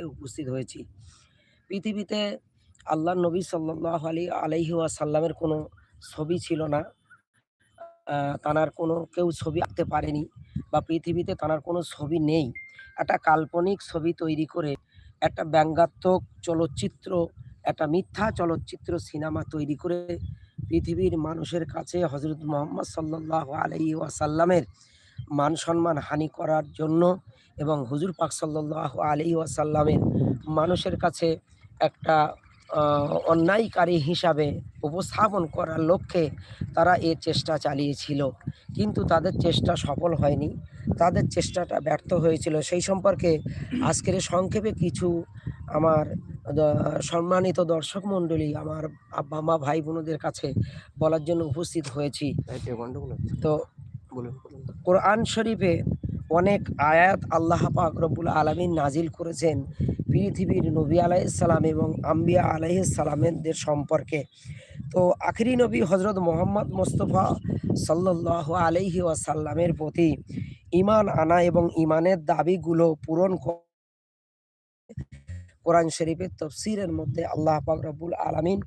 সম্মুখে উপস্থিত হয়েছি। পৃথিবীতে আল্লাহ নবী সাল্লাহ আলী আলহি আসাল্লামের কোনো ছবি ছিল না। তানার কোনো কেউ ছবি আঁকতে পারেনি বা পৃথিবীতে তানার কোনো ছবি নেই। একটা কাল্পনিক ছবি তৈরি করে একটা ব্যঙ্গাত্মক চলচ্চিত্র, একটা মিথ্যা চলচ্চিত্র সিনেমা তৈরি করে পৃথিবীর মানুষের কাছে হজরত মোহাম্মদ সাল্লাহ আলাই ওয়াসাল্লামের মান সম্মান হানি করার জন্য এবং হুজুর পাক সাল্লাহ আলী ওয়াসাল্লামের মানুষের কাছে একটা অন্যায়কারী হিসাবে উপস্থাপন করার লক্ষ্যে তারা এ চেষ্টা চালিয়েছিল। কিন্তু তাদের চেষ্টা সফল হয়নি। তাদের চেষ্টাটা ব্যর্থ হয়েছিল। সেই সম্পর্কে আজকের সংক্ষেপে কিছু আমার সম্মানিত দর্শক মণ্ডলী আমার আব্বা মা ভাই বোনদের কাছে বলার জন্য উপস্থিত হয়েছি। তো কোরআন শরীফে অনেক আয়াত আল্লাহ পাক রব্বুল আলমিন নাজিল করেছেন পৃথিবীর নবী আলাইসালাম এবং আম্বিয়া আলাইসালামের সম্পর্কে। তো আখরি নবী হজরত মোহাম্মদ মোস্তফা সাল্লাহ আলহি ওয়াসাল্লামের প্রতি ইমান আনা এবং ইমানের দাবিগুলো পূরণ কোরআন শরীফের তফসিরের মধ্যে আল্লাহ পাক রব্বুল আলামিন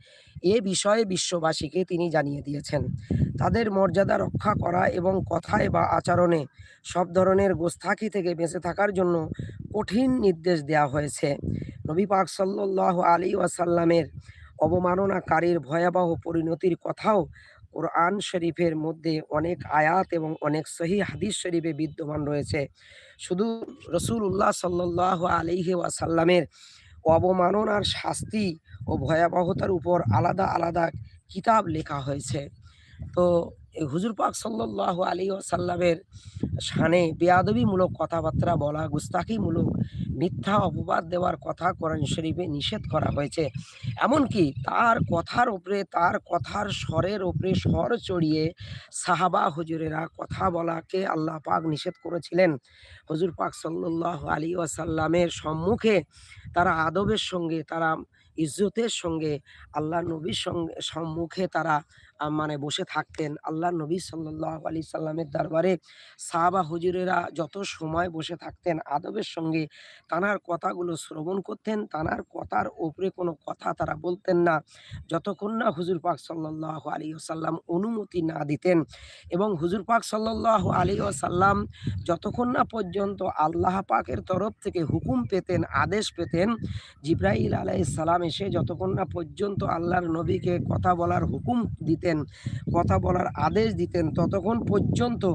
এ বিষয়ে বিশ্ববাসীকে তিনি জানিয়ে দিয়েছেন। তাদের মর্যাদা রক্ষা করা এবং কথায় বা আচরণে সব ধরনের গোস্তাকি থেকে বেঁচে থাকার জন্য কঠিন নির্দেশ দেওয়া হয়েছে। নবী পাক সাল্লাহ আলী ওয়াসাল্লামের অবমাননাকারীর ভয়াবহ পরিণতির কথাও কোরআন শরীফের মধ্যে অনেক আয়াত এবং অনেক সহি হাদিস শরীফে বিদ্যমান রয়েছে। শুধু রসুল্লাহ সাল্লাহ আলিহি ওয়াসাল্লামের অবমাননার শাস্তি ও ভয়াবহতার উপর আলাদা আলাদা কিতাব লেখা হয়েছে। তো হুজুর পাক সাল্লাহ আলী ওসাল্লামের সানে বেয়াদবিমূলক কথাবার্তা বলা, গুস্তাখিমূলক মিথ্যা অপবাদ দেওয়ার কথা কোরআন শরীফে নিষেধ করা হয়েছে। এমনকি তার কথার উপরে, তার কথার স্বরের উপরে স্বর চড়িয়ে সাহাবা হুজুরেরা কথা বলাকে আল্লাহ পাক নিষেধ করেছিলেন। হুজুর পাক সাল্লাহ আলী আসাল্লামের সম্মুখে তারা আদবের সঙ্গে, তারা ইজ্জতের সঙ্গে, আল্লাহ নবীর সঙ্গে সম্মুখে তারা মানে বসে থাকতেন। আল্লাহ নবী সাল্লাহ আলি সাল্লামের দরবারে সাহাবা হুজুরেরা যত সময় বসে থাকতেন আদবের সঙ্গে তানার কথাগুলো শ্রবণ করতেন, তানার কথার ওপরে কোনো কথা তারা বলতেন না। যতক্ষণ না হুজুর পাক সাল্লাহ আলী সাল্লাম অনুমতি না দিতেন এবং হুজুর পাক সাল্লাহ আলী সাল্লাম যতক্ষণ না পর্যন্ত আল্লাহ পাকের তরফ থেকে হুকুম পেতেন, আদেশ পেতেন, জিব্রাইল আলাইহিস সালাম এসে যতক্ষণ না পর্যন্ত আল্লাহর নবীকে কথা বলার হুকুম দিতেন কথা বলার আদেশ দিতেন। ততক্ষণ পর্যন্ত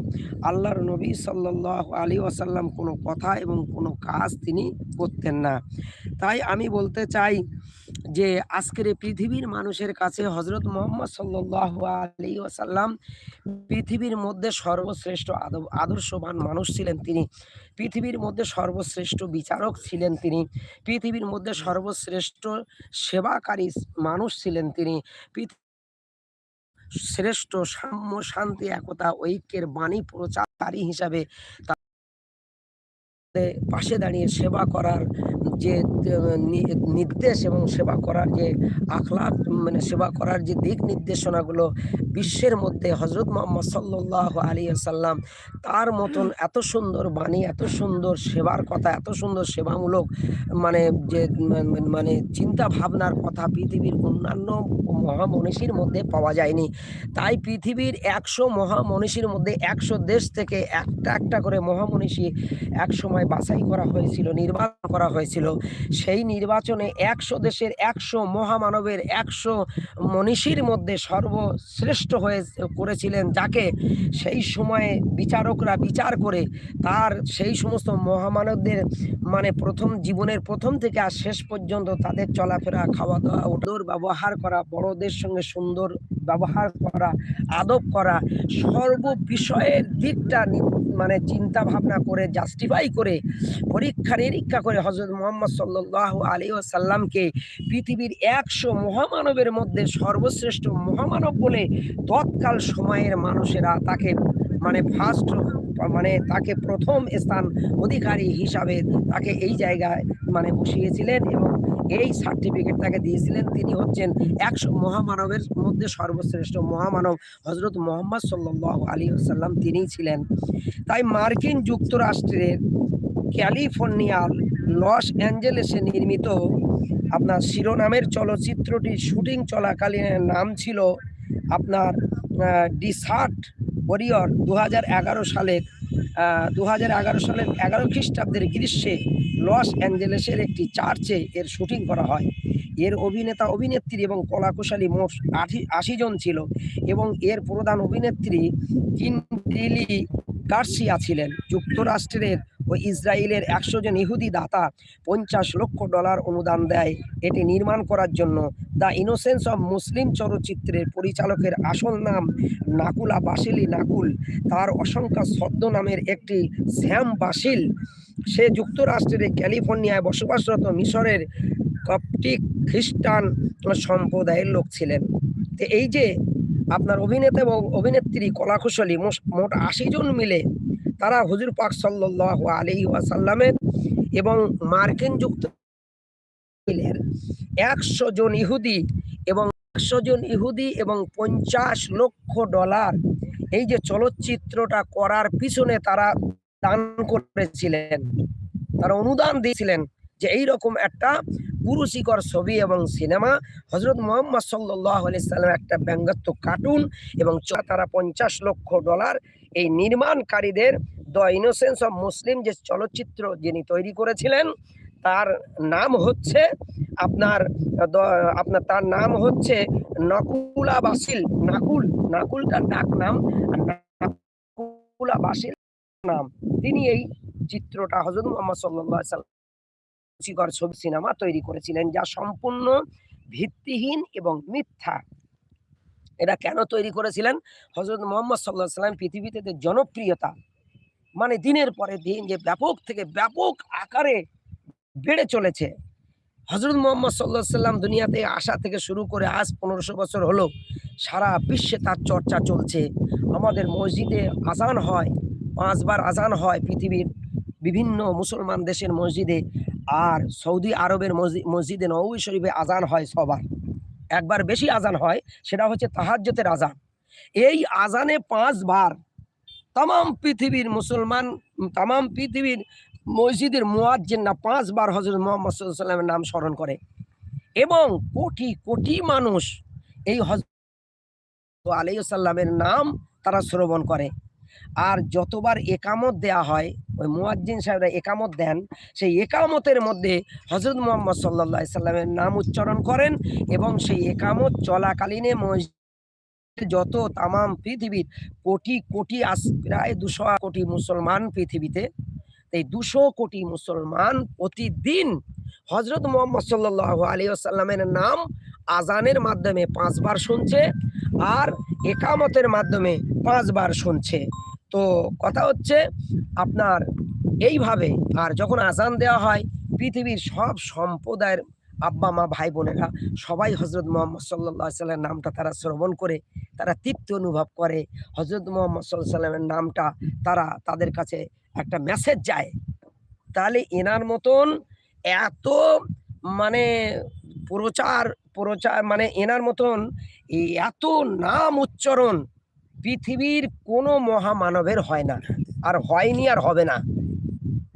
আল্লাহর নবী সাল্লাহ আলী ওয়াসাল্লাম কোনো কথা এবং কোনো কাজ তিনি করতেন না। তাই আমি বলতে চাই যে, আজকের পৃথিবীর মানুষের কাছে হজরত মোহাম্মদ সাল্লাহ আলী ওয়াসাল্লাম পৃথিবীর মধ্যে সর্বশ্রেষ্ঠ আদ- আদর্শবান মানুষ ছিলেন তিনি। পৃথিবীর মধ্যে সর্বশ্রেষ্ঠ বিচারক ছিলেন তিনি। পৃথিবীর মধ্যে সর্বশ্রেষ্ঠ সেবাকারী মানুষ ছিলেন তিনি। শ্রেষ্ঠ সাম্য শান্তি একতা ঐক্যের বাণী প্রচারকারী হিসাবে তাদের পাশে দাঁড়িয়ে সেবা করার যে নির্দেশ এবং সেবা করার যে আখলাক মানে সেবা করার যে দিক নির্দেশনাগুলো বিশ্বের মধ্যে হজরত মোহাম্মদ সাল্লাহ আলী সাল্লাম তার মতন এত সুন্দর বাণী, এত সুন্দর সেবার কথা, এত সুন্দর সেবামূলক মানে যে মানে চিন্তা ভাবনার কথা পৃথিবীর অন্যান্য মহামনীষীর মধ্যে পাওয়া যায়নি। তাই পৃথিবীর একশো মহামনীষীর মধ্যে একশো দেশ থেকে একটা একটা করে মহামনীষী এক সময় বাছাই করা হয়েছিল, নির্বাচন করা হয়েছিল। সেই নির্বাচনে একশো দেশের একশো মহামানবের একশো মনীষীর মধ্যে সর্বশ্রেষ্ঠ হয়ে করেছিলেন যাকে সেই সময়ে বিচারকরা বিচার করে তার সেই সমস্ত মহামানবদের মানে প্রথম জীবনের প্রথম থেকে আর শেষ পর্যন্ত তাদের চলাফেরা খাওয়া দাওয়া ওটার ব্যবহার করা, বড়দের সঙ্গে সুন্দর ব্যবহার করা, আদব করা সর্ব বিষয়ের দিকটা মানে চিন্তা ভাবনা করে জাস্টিফাই করে, পরীক্ষা নিরীক্ষা করে হজরত মোহাম্মদ সাল্লাহ আলী সাল্লামকে পৃথিবীর একশো মহামানবের মধ্যে সর্বশ্রেষ্ঠ মহামানব বলে তৎকাল সময়ের মানুষেরা তাকে মানে ফার্স্ট মানে তাকে প্রথম স্থান অধিকারী হিসাবে তাকে এই জায়গায় মানে বসিয়েছিলেন এবং এই সার্টিফিকেট তাকে দিয়েছিলেন। তিনি হচ্ছেন একশো মহামানবের মধ্যে সর্বশ্রেষ্ঠ মহামানব। হজরত মোহাম্মদ সাল্লাহ আলী সাল্লাম তিনিই ছিলেন। তাই মার্কিন যুক্তরাষ্ট্রের ক্যালিফোর্নিয়ার লস অ্যাঞ্জেলেসে নির্মিত আপনার শিরোনামের চলচ্চিত্রটির শুটিং চলাকালীন নাম ছিল আপনার ডিসার্ট ওরিয়র দু হাজার এগারো সালের দু সালের এগারো খ্রিস্টাব্দের গ্রীষ্মে লস অ্যাঞ্জেলেসের একটি চার্চে এর শুটিং করা হয়। এর অভিনেতা, অভিনেত্রী এবং কলাকুশালী মোট আশি আশি জন ছিল এবং এর প্রধান অভিনেত্রী কিনটিলি গার্সিয়া ছিলেন। যুক্তরাষ্ট্রের ও ইসরায়েলের একশো জন ইহুদি দাতা পঞ্চাশ লক্ষ ডলার অনুদান দেয়। এটি নির্মাণ করার জন্য দ্য ইনোসেন্স অফ মুসলিম চলচ্চিত্রের পরিচালকের আসল নাম নাকুলা বাসিলি নাকুল। তার অসংখ্য ছদ্ম নামের একটি স্যাম বাসিল। সে যুক্তরাষ্ট্রের ক্যালিফোর্নিয়ায় বসবাসরত মিশরের কপটিক খ্রিস্টান সম্প্রদায়ের লোক ছিলেন। তো এই যে আপনার অভিনেতা এবং অভিনেত্রী কলাকুশলী মোট আশি জন মিলে তারা হুজুর পাক সাল্লাহ আলী ওয়াসাল্লামের এবং মার্কিন যুক্ত একশো জন ইহুদি এবং একশো জন ইহুদি এবং পঞ্চাশ লক্ষ ডলার এই যে চলচ্চিত্রটা করার পিছনে তারা দান করেছিলেন। তারা অনুদান দিয়েছিলেন যে এই রকম একটা পুরুষিকর ছবি এবং সিনেমা হজরত মোহাম্মদ সাল্লাহ সাল্লাম একটা ব্যঙ্গাত্মক কার্টুন এবং তারা পঞ্চাশ লক্ষ ডলার এই নির্মাণকারীদের দ্য ইনোসেন্স অফ মুসলিম যে চলচ্চিত্র যিনি তৈরি করেছিলেন, তার নাম হচ্ছে আপনার আপনার তার নাম হচ্ছে নকুলা বাসিল, নাকুল, নাকুলটার ডাক নাম, নাকুলা বাসিল নাম। তিনি এই চিত্রটা হজরত মোহাম্মদ সাল্লাম ছবি, সিনেমা তৈরি করেছিলেন, যা সম্পূর্ণ ভিত্তিহীন এবং মিথ্যা। এটা কেন তৈরি করেছিলেন? হজরত মোহাম্মদ সাল্লাহ সাল্লাম পৃথিবীতে যে জনপ্রিয়তা মানে দিনের পরে দিন যে ব্যাপক থেকে ব্যাপক আকারে বেড়ে চলেছে। হজরত মোহাম্মদ সাল্লাহ সাল্লাম দুনিয়াতে আসা থেকে শুরু করে আজ পনেরোশো বছর হলো, সারা বিশ্বে তার চর্চা চলছে। আমাদের মসজিদে আজান হয়, পাঁচবার আজান হয় পৃথিবীর বিভিন্ন মুসলমান দেশের মসজিদে, আর সৌদি আরবের মসজি- মসজিদে নবী শরীফে আজান হয় সবার একবার বেশি আজান হয়, সেটা হচ্ছে তাহাজ্জতের আজান। এই আজানে পাঁচবার তাম পৃথিবীর মুসলমান তাম পৃথিবীর মসজিদের মুয়াজ্জিনরা পাঁচবার হজরত মোহাম্মদ সাল্লামের নাম স্মরণ করে। এবং কোটি কোটি মানুষ এই হজরত আলাইসাল্লামের নাম তারা শ্রবণ করে। আর যতবার একামত দেয়া হয়, ওই মুয়াজ্জিন সাহেবরা একামত দেন, সেই একামতের মধ্যে হজরত মোহাম্মদ সাল্লাহ সাল্লামের নাম উচ্চারণ করেন এবং সেই একামত চলাকালীনে মসজিদ যত তামাম পৃথিবীর কোটি কোটি প্রায় দুশো কোটি মুসলমান পৃথিবীতে, এই দুশো কোটি মুসলমান প্রতিদিন হজরত মোহাম্মদ সাল্লাহ আলী আসাল্লামের নাম আজানের মাধ্যমে পাঁচবার শুনছে আর একামতের মাধ্যমে পাঁচবার শুনছে। তো কথা হচ্ছে আপনার এইভাবে আর যখন আজান দেওয়া হয়, পৃথিবীর সব সম্প্রদায়ের আব্বা মা ভাই বোনেরা সবাই হজরত মোহাম্মদ সাল্লাহ সাল্লামের নামটা তারা শ্রবণ করে, তারা তৃপ্তি অনুভব করে। হজরত মোহাম্মদ সাল্লাহ সাল্লামের নামটা তারা তাদের কাছে একটা মেসেজ যায়। তাহলে এনার মতন এত মানে প্রচার প্রচার মানে এনার মতন এত নাম উচ্চারণ পৃথিবীর কোনো মহামানবের হয় না। আর হয়নি আর হবে না।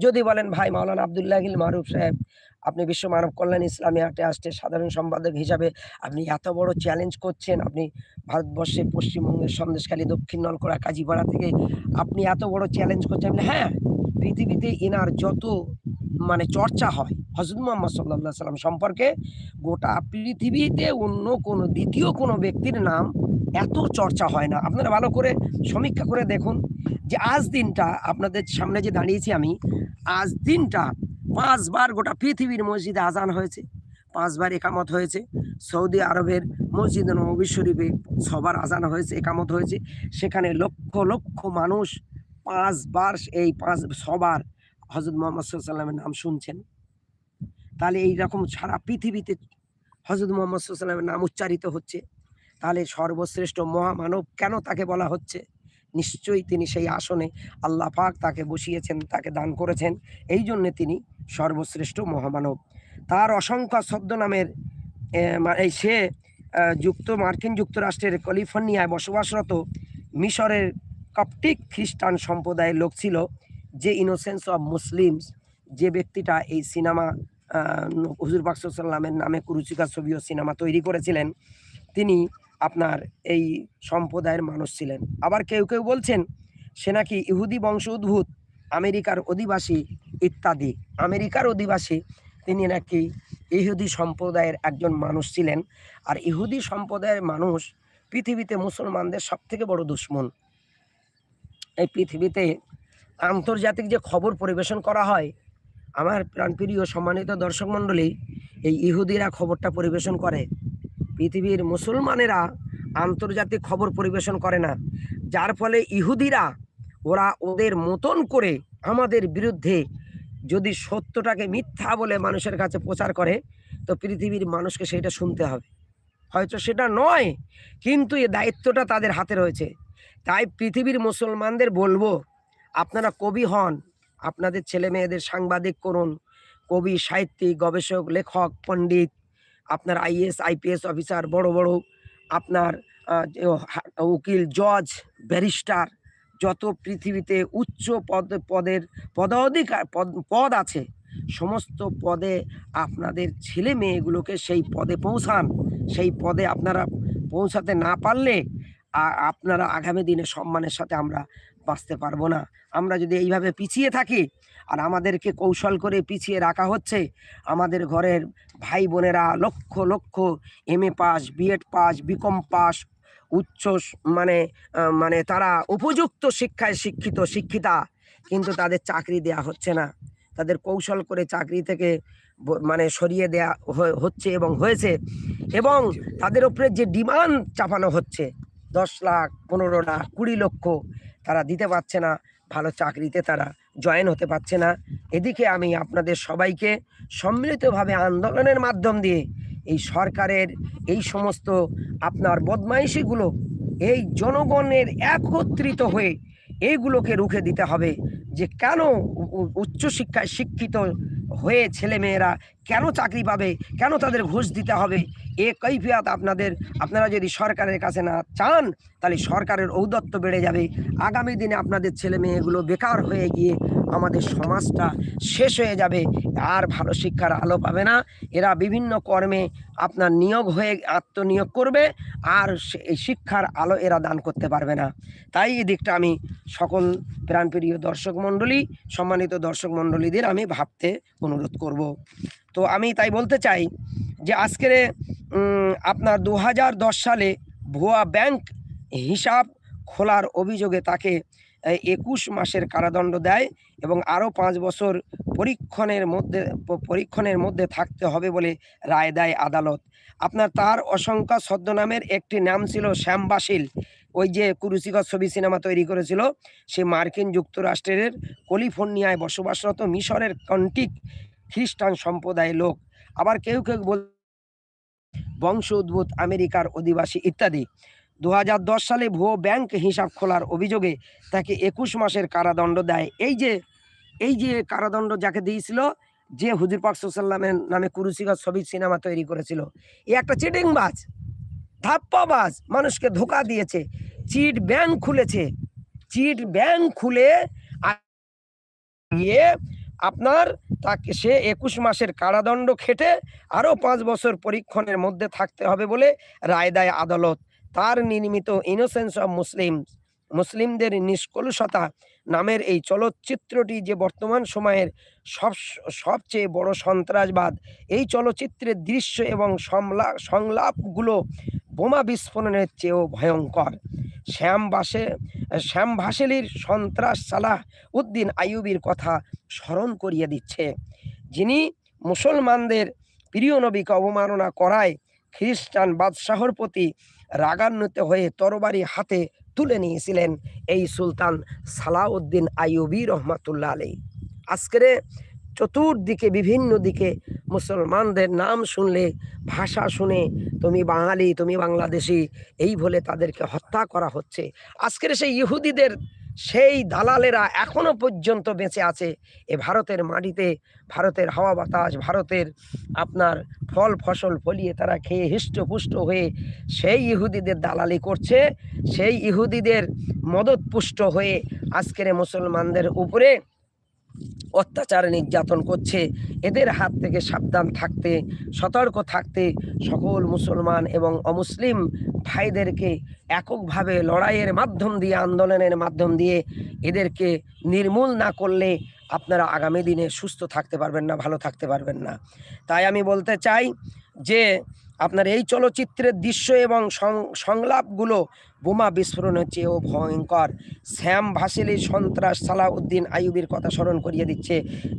যদি বলেন, ভাই মাওলানা আবদুল্লাহিল মারুফ সাহেব, আপনি বিশ্ব মানব কল্যাণ ইসলামী আসতে সাধারণ সম্পাদক হিসাবে আপনি এত বড় চ্যালেঞ্জ করছেন, আপনি ভারতবর্ষে পশ্চিমবঙ্গের সন্দেশখালী, দক্ষিণ নলকোড়া কাজীপাড়া থেকে আপনি এত বড় চ্যালেঞ্জ করছেন। হ্যাঁ পৃথিবীতে এনার যত মানে চর্চা হয়। হজরত মোহাম্মদ সাল্লাহ সাল্লাম সম্পর্কে গোটা পৃথিবীতে অন্য কোনো দ্বিতীয় কোনো ব্যক্তির নাম এত চর্চা হয় না। আপনারা ভালো করে সমীক্ষা করে দেখুন যে আজ দিনটা আপনাদের সামনে যে দাঁড়িয়েছি আমি, আজ দিনটা পাঁচবার গোটা পৃথিবীর মসজিদে আজান হয়েছে, পাঁচবার একামত হয়েছে। সৌদি আরবের মসজিদ নবী শরীফে সবার আজান হয়েছে, একামত হয়েছে। সেখানে লক্ষ লক্ষ মানুষ পাঁচবার, এই পাঁচ সবার হজরত মোহাম্মদ সাল্লামের নাম শুনছেন? তাহলে এই রকম সারা পৃথিবীতে হজরত মোহাম্মদ সাল্লামের নাম উচ্চারিত হচ্ছে। তাহলে সর্বশ্রেষ্ঠ মহামানব কেন তাকে বলা হচ্ছে? নিশ্চয়ই তিনি সেই আসনে আল্লাহ পাক তাকে বসিয়েছেন, তাকে দান করেছেন। এই জন্যে তিনি সর্বশ্রেষ্ঠ মহামানব। তার অসংখ্য ছদ্মনামের এই সে যুক্ত, মার্কিন যুক্তরাষ্ট্রের ক্যালিফোর্নিয়ায় বসবাসরত মিশরের কপটিক খ্রিস্টান সম্প্রদায়ের লোক ছিল। যে ইনোসেন্স অফ মুসলিমস যে ব্যক্তিটা এই সিনেমা হুজুর বাকসাল্লামের নামে কুরুচিকা ছবি ও সিনেমা তৈরি করেছিলেন, তিনি আপনার এই সম্প্রদায়ের মানুষ ছিলেন। আবার কেউ কেউ বলছেন, সে নাকি ইহুদি বংশ উদ্ভূত, আমেরিকার অধিবাসী ইত্যাদি। আমেরিকার অধিবাসী, তিনি নাকি ইহুদি সম্প্রদায়ের একজন মানুষ ছিলেন। আর ইহুদি সম্প্রদায়ের মানুষ পৃথিবীতে মুসলমানদের সব থেকে বড় দুশ্মন। এই পৃথিবীতে আন্তর্জাতিক যে খবর পরিবেশন করা হয়, আমার প্রাণপ্রিয় সম্মানিত দর্শক মণ্ডলী, এই ইহুদিরা খবরটা পরিবেশন করে। পৃথিবীর মুসলমানেরা আন্তর্জাতিক খবর পরিবেশন করে না। যার ফলে ইহুদিরা, ওরা ওদের মতন করে আমাদের বিরুদ্ধে যদি সত্যটাকে মিথ্যা বলে মানুষের কাছে প্রচার করে, তো পৃথিবীর মানুষকে সেটা শুনতে হবে। হয়তো সেটা নয়, কিন্তু এ দায়িত্বটা তাদের হাতে রয়েছে। তাই পৃথিবীর মুসলমানদের বলব আপনারা কবি হন, আপনাদের ছেলে মেয়েদের সাংবাদিক করুন, কবি, সাহিত্যিক, গবেষক, লেখক, পণ্ডিত, আপনার আইএস আইপিএস অফিসার, বড় বড়, আপনার উকিল, জজ, ব্যারিস্টার, যত পৃথিবীতে উচ্চ পদ, পদের পদাধিকার, পদ পদ আছে, সমস্ত পদে আপনাদের ছেলে মেয়েগুলোকে সেই পদে পৌঁছান। সেই পদে আপনারা পৌঁছাতে না পারলে আপনারা আগামী দিনে সম্মানের সাথে আমরা বাঁচতে পারব না। আমরা যদি এইভাবে পিছিয়ে থাকি আর আমাদেরকে কৌশল করে পিছিয়ে রাখা হচ্ছে, আমাদের ঘরের ভাই বোনেরা লক্ষ লক্ষ M A pass B Ed pass B Com pass, উচ্চ মানে মানে তারা উপযুক্ত শিক্ষায় শিক্ষিত, শিক্ষিতা, কিন্তু তাদের চাকরি দেয়া হচ্ছে না। তাদের কৌশল করে চাকরি থেকে মানে সরিয়ে দেয়া হচ্ছে এবং হয়েছে এবং তাদের উপরে যে ডিমান্ড চাপানো হচ্ছে, দশ লাখ, পনেরো লাখ, কুড়ি লক্ষ, তারা দিতে পারছে না। ভালো চাকরিতে তারা জয়েন হতে পারছে না। এদিকে আমি আপনাদের সবাইকে সম্মিলিতভাবে আন্দোলনের মাধ্যম দিয়ে এই সরকারের এই সমস্ত আপনার বদমাইশিগুলো, এই জনগণের একত্রিত হয়ে এইগুলোকে রুখে দিতে হবে যে কেন উচ্চশিক্ষায় শিক্ষিত হয়ে ছেলেমেয়েরা কেন চাকরি পাবে? কেন তাদের ঘুষ দিতে হবে? এ কৈফিয়াত আপনাদের, আপনারা যদি সরকারের কাছে না চান, তাহলে সরকারের ঔদত্ত বেড়ে যাবে। আগামী দিনে আপনাদের ছেলে মেয়েগুলো বেকার হয়ে গিয়ে আমাদের সমাজটা শেষ হয়ে যাবে। আর ভালো শিক্ষার আলো পাবে না। এরা বিভিন্ন কর্মে আপনার নিয়োগ হয়ে আত্মনিয়োগ করবে, আর এই শিক্ষার আলো এরা দান করতে পারবে না। তাই এই দিকটা আমি সকল প্রাণপ্রিয় দর্শক মণ্ডলী, সম্মানিত দর্শক মণ্ডলীদের আমি ভাবতে অনুরোধ করব। তো আমি তাই বলতে চাই যে আজকের আপনার দু হাজার দশ সালে ভুয়া ব্যাংক হিসাব খোলার অভিযোগে তাকে একুশ মাসের কারাদণ্ড দেয় এবং আরও পাঁচ বছর পরীক্ষণের মধ্যে পরীক্ষণের মধ্যে থাকতে হবে বলে রায় দেয় আদালত। আপনার তার অসংখ্য ছদ্মনামের একটি নাম ছিল শ্যামবাসিল ওই যে কুরুচিকর ছবি সিনেমা তৈরি করেছিল সে মার্কিন যুক্তরাষ্ট্রের ক্যালিফোর্নিয়ায় বসবাসরত মিশরের কন্টিক খ্রিস্টান সম্প্রদায়ের লোক। আবার কেউ কেউ বল বংশ উদ্ভূত আমেরিকার অধিবাসী ইত্যাদি। দু হাজার দশ সালে ভুয়ো ব্যাংক হিসাব খোলার অভিযোগে তাকে একুশ মাসের কারাদণ্ড দেয়। এই যে এই যে কারাদণ্ড যাকে দিয়েছিল, যে হুজুর পাক সাল্লামের নামে কুরুচিকা ছবি সিনেমা তৈরি করেছিল, এ একটা চিটিংবাজ। ধাপ্পাবাজ মানুষকে ধোকা দিয়েছে। চিট ব্যাংক খুলেছে। চিট ব্যাংক খুলে গিয়ে আপনার তাকে সে একুশ মাসের কারাদণ্ড খেটে আরও পাঁচ বছর পরীক্ষণের মধ্যে থাকতে হবে বলে রায় দেয় আদালত। তার নির্মিত ইনোসেন্স অফ মুসলিম মুসলিমদের নিষ্কলুষতা নামের এই চলচ্চিত্রটি যে বর্তমান সময়ের সব, সবচেয়ে বড় সন্ত্রাসবাদ, এই চলচ্চিত্রের দৃশ্য এবং সংলা- সংলাপগুলো বোমা বিস্ফোরণের চেয়েও ভয়ঙ্কর। শ্যাম বাসে, শ্যাম ভাসেলির সন্ত্রাস সালাহ উদ্দিন আইয়ুবির কথা স্মরণ করিয়ে দিচ্ছে। যিনি মুসলমানদের প্রিয় নবীকে অবমাননা করায় খ্রিস্টান বাদশাহর প্রতি রাগান্বিত হয়ে তরবারি হাতে তুলে নিয়েছিলেন এই সুলতান সালাউদ্দিন আইয়ুবি রহমাতুল্লাহ আলী আজকের চতুর্দিকে, বিভিন্ন দিকে মুসলমানদের নাম শুনলে, ভাষা শুনে, তুমি বাঙালি, তুমি বাংলাদেশি এই বলে তাদেরকে হত্যা করা হচ্ছে। আজকের সেই ইহুদিদের সেই দালালেরা এখনও পর্যন্ত বেঁচে আছে। এ ভারতের মাটিতে, ভারতের হাওয়া বাতাস, ভারতের আপনার ফল ফসল ফলিয়ে তারা খেয়ে হৃষ্টপুষ্ট হয়ে সেই ইহুদিদের দালালি করছে। সেই ইহুদিদের মদতপুষ্ট হয়ে আজকের মুসলমানদের উপরে অত্যাচার নির্যাতন করছে। এদের হাত থেকে সাবধান থাকতে, সতর্ক থাকতে সকল মুসলমান এবং অমুসলিম ভাইদেরকে এককভাবে লড়াইয়ের মাধ্যম দিয়ে, আন্দোলনের মাধ্যম দিয়ে এদেরকে নির্মূল না করলে আপনারা আগামী দিনে সুস্থ থাকতে পারবেন না, ভালো থাকতে পারবেন না। তাই আমি বলতে চাই যে আপনার এই চলচ্চিত্রের দৃশ্য এবং সংলাপগুলো বোমা বিস্ফোরণের চেয়েও ভয়ঙ্কর। শ্যাম ভাসেলি সন্ত্রাস সালাউদ্দিন আইয়ুবের কথা স্মরণ করিয়ে দিচ্ছে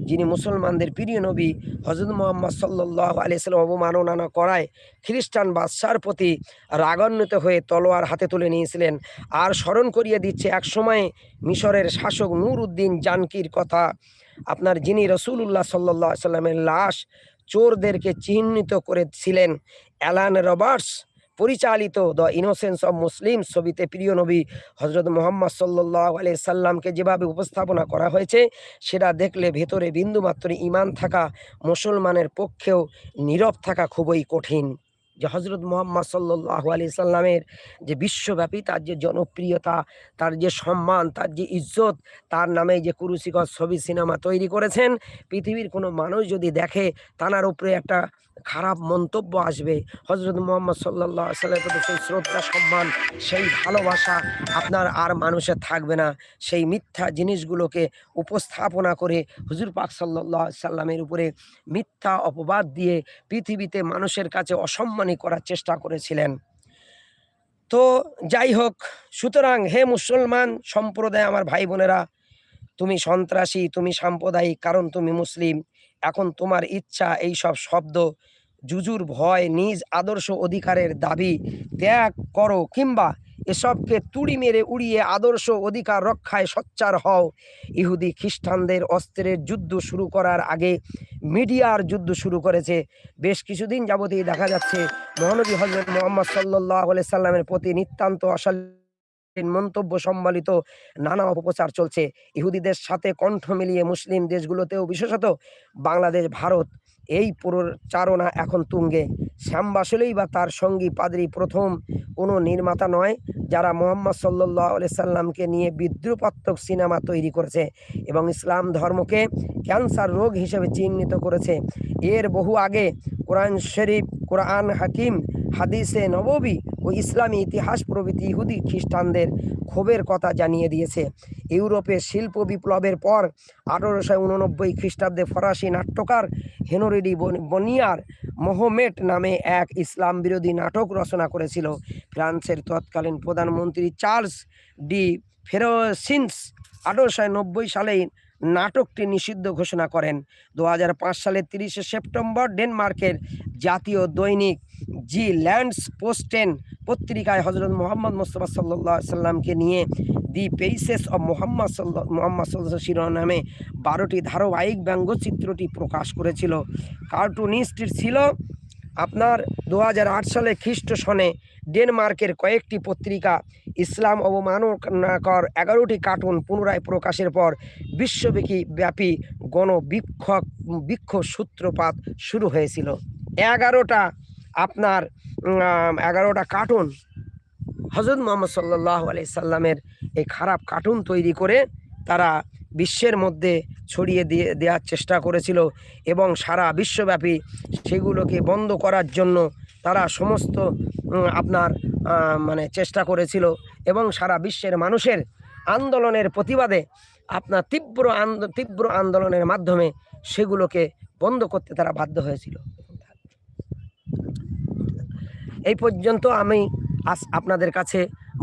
যিনি মুসলমানদের প্রিয় নবী হজরত মোহাম্মদ সাল্লাহ আলিয়াল্লাম অবমাননা করায় খ্রিস্টান বাদশার প্রতি রাগান্বিত হয়ে তলোয়ার হাতে তুলে নিয়েছিলেন। আর স্মরণ করিয়ে দিচ্ছে এক সময়ে মিশরের শাসক নূর উদ্দিন জানকির কথা। আপনার যিনি রসুল্লাহ সাল্লাহ সাল্লামের লাশ চোরদেরকে চিহ্নিত করেছিলেন। অ্যালান রবার্টস, পরিচালিত দ্য ইনোসেন্স অব মুসলিম ছবিতে প্রিয় নবী হজরত মোহাম্মদ সাল্লাহ আলি সাল্লামকে যেভাবে উপস্থাপনা করা হয়েছে, সেটা দেখলে ভেতরে বিন্দুমাত্র ইমান থাকা মুসলমানের পক্ষেও নীরব থাকা খুবই কঠিন। যে হজরত মোহাম্মদ সাল্লাহ আলি সাল্লামের যে বিশ্বব্যাপী তার যে জনপ্রিয়তা, তার যে সম্মান, তার যে ইজ্জত, তার নামে যে কুরুশিকর ছবি সিনেমা তৈরি করেছেন, পৃথিবীর কোনো মানুষ যদি দেখে তানার উপরে একটা খারাপ মন্তব্য আসবে। হজরত মোহাম্মদ সাল্লাহ সাল্লামের সেই শ্রদ্ধা, সম্মান, সেই ভালোবাসা আপনার আর মানুষের থাকবে না। সেই মিথ্যা জিনিসগুলোকে উপস্থাপনা করে হুজুর পাক সাল্লাহ সাল্লামের উপরে মিথ্যা অপবাদ দিয়ে পৃথিবীতে মানুষের কাছে অসম্মানী করার চেষ্টা করেছিলেন। তো যাই হোক, সুতরাং হে মুসলমান সম্প্রদায়, আমার ভাই বোনেরা, তুমি সন্ত্রাসী, তুমি সাম্প্রদায়িক, কারণ তুমি মুসলিম এখন তোমার ইচ্ছা, এই সব শব্দ জুজুর ভয়, নিজ আদর্শ অধিকারের দাবি ত্যাগ করো কিংবা এসবকে তুড়ি মেরে উড়িয়ে আদর্শ অধিকার রক্ষায় সোচ্চার হও। ইহুদি খ্রিস্টানদের অস্ত্রের যুদ্ধ শুরু করার আগে মিডিয়ার যুদ্ধ শুরু করেছে। বেশ কিছুদিন যাবতীয় দেখা যাচ্ছে, মহানবী হজরত মোহাম্মদ সাল্লাহ সাল্লামের প্রতি নিতান্ত অশালীন মন্তব্য সম্বলিত নানা অপপ্রচার চলছে। ইহুদিদের সাথে কণ্ঠ মিলিয়ে মুসলিম দেশগুলোতেও বিশেষত বাংলাদেশ, ভারত, এই প্রচারণা এখন তুঙ্গে। শ্যামবাসলেই বা তার সঙ্গী পাদ্রী প্রথম কোনো নির্মাতা নয়, যারা মোহাম্মদ সাল্লাহ সাল্লামকে নিয়ে বিদ্রুপাত্মক সিনেমা তৈরি করেছে এবং ইসলাম ধর্মকে ক্যান্সার রোগ হিসেবে চিহ্নিত করেছে। এর বহু আগে কোরআন শরীফ, কোরআন হাকিম হাদিসে নববী ও ইসলামী ইতিহাস প্রভৃতি ইহুদি খ্রিস্টানদের ক্ষোভের কথা জানিয়ে দিয়েছে। ইউরোপে শিল্প বিপ্লবের পর আঠারোশো উননব্বই খ্রিস্টাব্দে ফরাসি নাট্যকার হেনরিডি বন- বনিয়ার মোহমেট নামে এক ইসলাম বিরোধী নাটক রচনা করেছিল। ফ্রান্সের তৎকালীন প্রধানমন্ত্রী চার্লস ডি ফেরোসিন্স আঠারোশো নব্বই সালে নাটকটি নিষিদ্ধ ঘোষণা করেন। দু হাজার পাঁচ সালের তিরিশে সেপ্টেম্বর ডেনমার্কের জাতীয় দৈনিক জি, ল্যান্ডস পোস্টেন পত্রিকায় হজরত মোহাম্মদ মোস্তফা সাল্লাহ সাল্লামকে নিয়ে দি পেইসেস অব মোহাম্মদ সাল্লাহ মোহাম্মদ সাল্লাহ শিরোনামে বারোটি ধারাবাহিক ব্যঙ্গচিত্রটি প্রকাশ করেছিল। কার্টুনিস্টটি ছিল আপনার দু হাজার আট সালে খ্রিস্ট সনে ডেনমার্কের কয়েকটি পত্রিকা। ইসলাম অবমাননাকর এগারোটি কার্টুন পুনরায় প্রকাশের পর বিশ্বব্যাপী ব্যাপী গণবিক্ষোভ, বিক্ষোভ সূত্রপাত শুরু হয়েছিল। এগারোটা আপনার এগারোটা কার্টুন হজরত মোহাম্মদ সাল্লাহ আলি সাল্লামের এই খারাপ কার্টুন তৈরি করে তারা বিশ্বের মধ্যে ছড়িয়ে দিয়ে, দেওয়ার চেষ্টা করেছিল এবং সারা বিশ্বব্যাপী সেগুলোকে বন্ধ করার জন্য তারা সমস্ত আপনার মানে চেষ্টা করেছিল এবং সারা বিশ্বের মানুষের আন্দোলনের প্রতিবাদে আপনার তীব্র তীব্র আন্দোলনের মাধ্যমে সেগুলোকে বন্ধ করতে তারা বাধ্য হয়েছিল। এই পর্যন্ত আমি আজ আপনাদের কাছে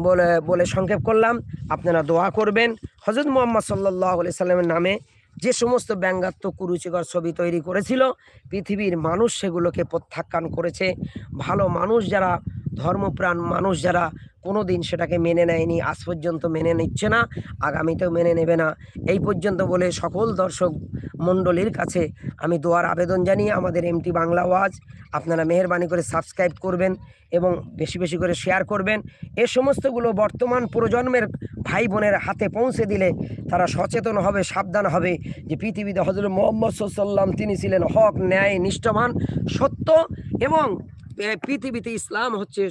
বলে বলে সংক্ষেপ করলাম। আপনারা দোয়া করবেন। হজরত মোহাম্মদ সাল্লাহ আলি সাল্লামের নামে যে সমস্ত ব্যঙ্গাত্মক কুরুচিকর ছবি তৈরি করেছিল, পৃথিবীর মানুষ সেগুলোকে প্রত্যাখ্যান করেছে। ভালো মানুষ যারা, ধর্মপ্রাণ মানুষ যারা কোনো দিন সেটাকে মেনে নেয়নি, আজ পর্যন্ত মেনে নিচ্ছে না, আগামীতেও মেনে নেবে না। এই পর্যন্ত বলে সকল দর্শক মণ্ডলীর কাছে আমি দোয়ার আবেদন জানিয়ে আমাদের এমটি বাংলা ওয়াজ আপনারা মেহরবানি করে সাবস্ক্রাইব করবেন এবং বেশি বেশি করে শেয়ার করবেন। এ সমস্তগুলো বর্তমান প্রজন্মের ভাই বোনের হাতে পৌঁছে দিলে তারা সচেতন হবে, সাবধান হবে যে পৃথিবীতে হজরত মোহাম্মদ সাল্লাম তিনি ছিলেন হক, ন্যায় নিষ্ঠমান সত্য এবং পৃথিবীতে ইসলাম হচ্ছে